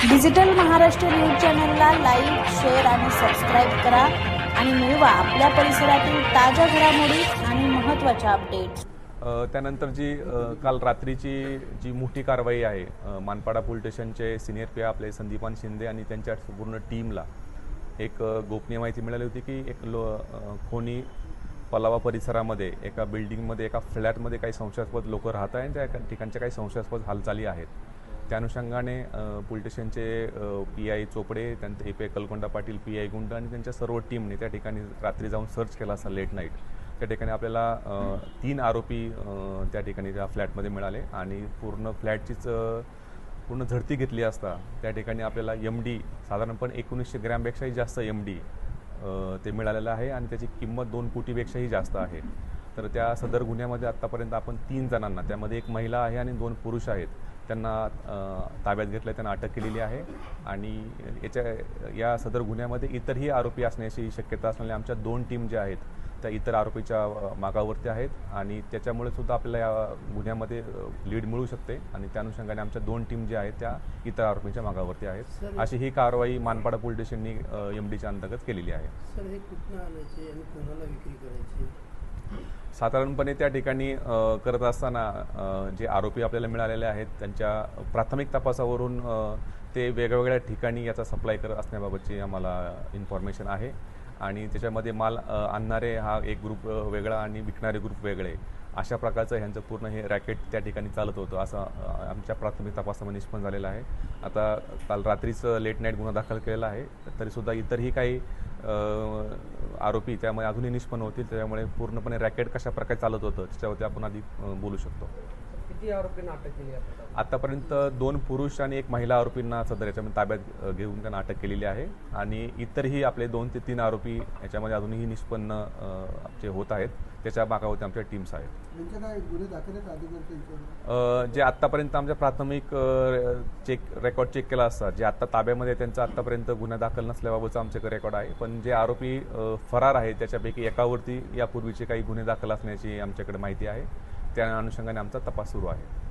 Digital Maharashtra news चॅनलला like share आणि subscribe करा आणि मिळवा आपल्या परिसरातील ताज्या घडामोडी आणि महत्त्वाच्या अपडेट्स त्यानंतर जी काल रात्रीची जी मोठी कारवाई आहे मानपाडा पोलीस स्टेशनचे सिनियर पी आपले संदीपान शिंदे आणि त्यांच्या पूर्ण टीमला एक गोपनीय माहिती मिळाली होती की एक लो खोनी पलावा परिसरामध्ये एका बिल्डिंगमध्ये एका फ्लॅटमध्ये काही संशयास्पद लोक राहत आहेत त्या ठिकाणच्या काही संशयास्पद हालचाली आहेत. त्या अनुषंगाने अ, पोलीस स्टेशनचे पी आय चोपडे त्यांचे A P I Kalkonda Patil P I Gund आणि त्यांच्या सर्व टीमने त्या ठिकाणी रात्री जाऊन सर्च केला असा लेट नाईट. त्या ठिकाणी आपल्याला तीन आरोपी त्या ठिकाणी त्या फ्लॅटमध्ये मिळाले आणि पूर्ण फ्लॅटचीच पूर्ण झडती घेतली असता त्या ठिकाणी आपल्याला एम डी साधारणपणे एकोणीसशे ग्रॅमपेक्षाही जास्त एम डी ते मिळालेलं आहे आणि त्याची किंमत दोन कोटीपेक्षाही जास्त आहे. तर त्या सदर गुन्ह्यामध्ये आत्तापर्यंत आपण तीन जणांना त्यामध्ये एक महिला आहे आणि दोन पुरुष आहेत. त्यांना ताब्यात घेतलं त्यांना अटक केलेली आहे. आणि याच्या या सदर गुन्ह्यामध्ये इतरही आरोपी असण्याची शक्यता असलेल्या आमच्या दोन टीम ज्या आहेत त्या इतर आरोपीच्या मागावरती आहेत. आणि त्याच्यामुळे सुद्धा आपल्याला या गुन्ह्यामध्ये लीड मिळू शकते. आणि त्या अनुषंगाने आमच्या दोन टीम ज्या आहेत त्या इतर आरोपींच्या मागावरती आहेत. अशी ही कारवाई मानपाडा पोलीस स्टेशननी एम डीच्या अंतर्गत केलेली आहे. सर हे कुठनं आणायचे आणि कोणाला विक्री करायची? साधारणपणे त्या ठिकाणी करत असताना जे आरोपी आपल्याला मिळालेले आहेत त्यांच्या प्राथमिक तपासावरून ते वेगवेगळ्या ठिकाणी याचा सप्लाय करत असण्याबाबतची आम्हाला इन्फॉर्मेशन आहे. आणि त्याच्यामध्ये माल आणणारे हा एक ग्रुप वेगळा आणि विकणारे ग्रुप वेगळे. अशा प्रकारचं ह्यांचं पूर्ण हे रॅकेट त्या ठिकाणी चालत होतं असं आमच्या प्राथमिक तपासामध्ये निष्पन्न झालेलं आहे. आता काल रात्रीच लेट नाईट गुन्हा दाखल केलेला आहे. तरीसुद्धा इतरही काही आरोपी त्यामुळे अजूनही निष्पन्न होतील. त्याच्यामुळे पूर्णपणे रॅकेट कशा प्रकारे चालत होतं त्याच्यावरती आपण आधी बोलू शकतो. किती आरोपींना अटक केली आहे आतापर्यंत दोन पुरुष आणि एक महिला आरोपींना सदर याच्यामध्ये ताब्यात घेऊन त्यांना अटक केलेली आहे. आणि इतरही आपले दोन ते तीन आरोपी याच्यामध्ये अजूनही निष्पन्न आमचे होत आहेत त्याच्या मागावरती आमच्या टीम्स आहेत. जे आत्तापर्यंत आमच्या प्राथमिक चेक रेकॉर्ड चेक केला असता जे आत्ता ताब्यामध्ये त्यांचा आत्तापर्यंत गुन्हा दाखल नसल्याबाबतचं आमच्याकडे रेकॉर्ड आहे. पण जे आरोपी फरार आहेत त्याच्यापैकी एकावरती यापूर्वीचे काही गुन्हे दाखल असण्याची आमच्याकडे माहिती आहे. त्या अनुषंगाने आमचा तपास सुरू आहे.